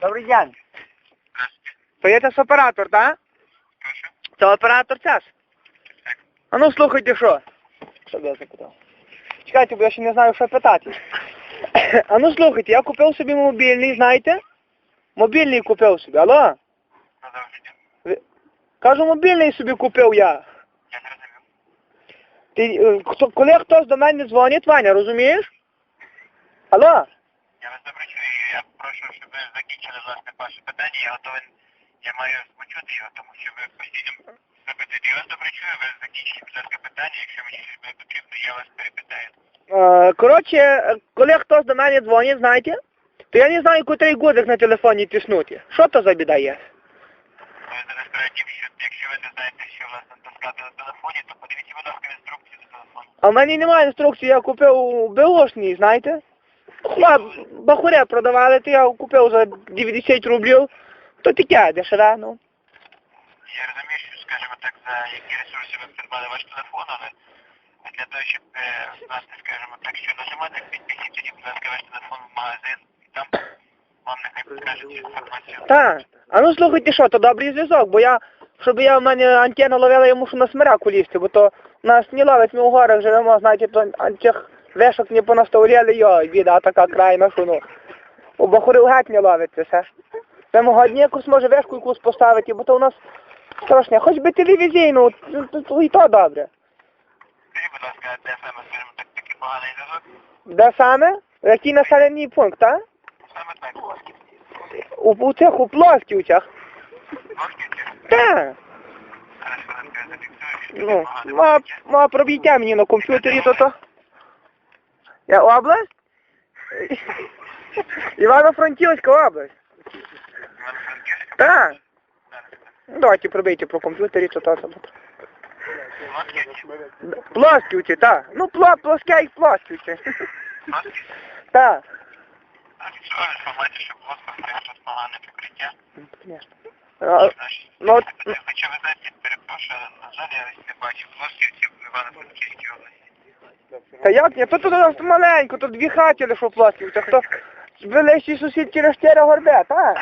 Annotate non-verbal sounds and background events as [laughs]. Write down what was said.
Добрий день. Здравствуйте. То є це оператор, так? Це оператор час. А ну слухайте, що? Що б я запитав? Чекайте, бо я ще не знаю, що питати. [coughs] А ну слухайте, я купив собі мобільний, знаєте? Мобільний купив собі, алло? Ну, Кажу, мобільний собі купив я. Ти, е, хто, коли хтось до мене дзвонить, Ваня, розумієш? Алло? Я вас добре чую. Я прошу, щоб ви закінчили власне ваше питання. Я готовий, я маю почути його, тому що ви постійно робите. Я вас добре чую, ви закінчите, будь ласка, питання. Якщо мені щось буде потрібно, я вас перепитаю. Е, коротше, коли хтось до мене дзвонить, знаєте, то я не знаю, котрий годик на телефоні тиснути. Що то за біда є? Ви зараз передів, що якщо ви не знаєте, що власне таскати на телефоні, то подивіться, будь ласка, інструкцію до телефону. А в мене немає інструкції, я купив у Беошній, знаєте? Хлоп, бахуря продавали, то я купив за 90 рублів. То таке, дешеве, ну. Я розумію, що, скажімо так, за які ресурси ви придбали ваш телефон, але для того, щоб е, знати, скажімо так, що нажимати, підпишіть тоді, будь ласка, ваш телефон в магазин, і там вам нехай підкажуть інформацію. Так. А ну слухайте, що, то добрий зв'язок, бо я, щоб я в мене антенна ловила, я мушу на смиряку лізти, бо то у нас не ловить, ми у горах живемо, знаєте, то антих вешок не понаставляли, йо, біда така крайна, що ну. У бахурів геть не ловиться все. Це мого дні якусь може вешку якусь поставити, бо то у нас страшне. Хоч би телевізійну, то і то добре. Скажіть, будь ласка, де саме, скажімо так, такий поганий зв'язок? Де саме? Який населений пункт, так? Саме так. У, у цих, у плосківцях. Москві? Так. Ну, ма, ма пробійте мені на комп'ютері, то то. Я область? [laughs] Івано-Франківська область. Івано-Франківська? Так. Зараз. Ну, давайте пробійте про комп'ютері, то то. то. Москві? Плосківці, так. Ну, пло, плоске і плосківці. Москві? Так. Зафіксую інформацію, що в Москві тут погане покриття. [laughs] Звісно. А, Значить, Ну, от- Хоча ви знаєте, перепрошую, на жаль, я не бачу плосківців в Івано-Франківській області. Та як ні? Тут у нас маленько, тут дві хаті лише у та хто величий сусід через чотири горбе, так?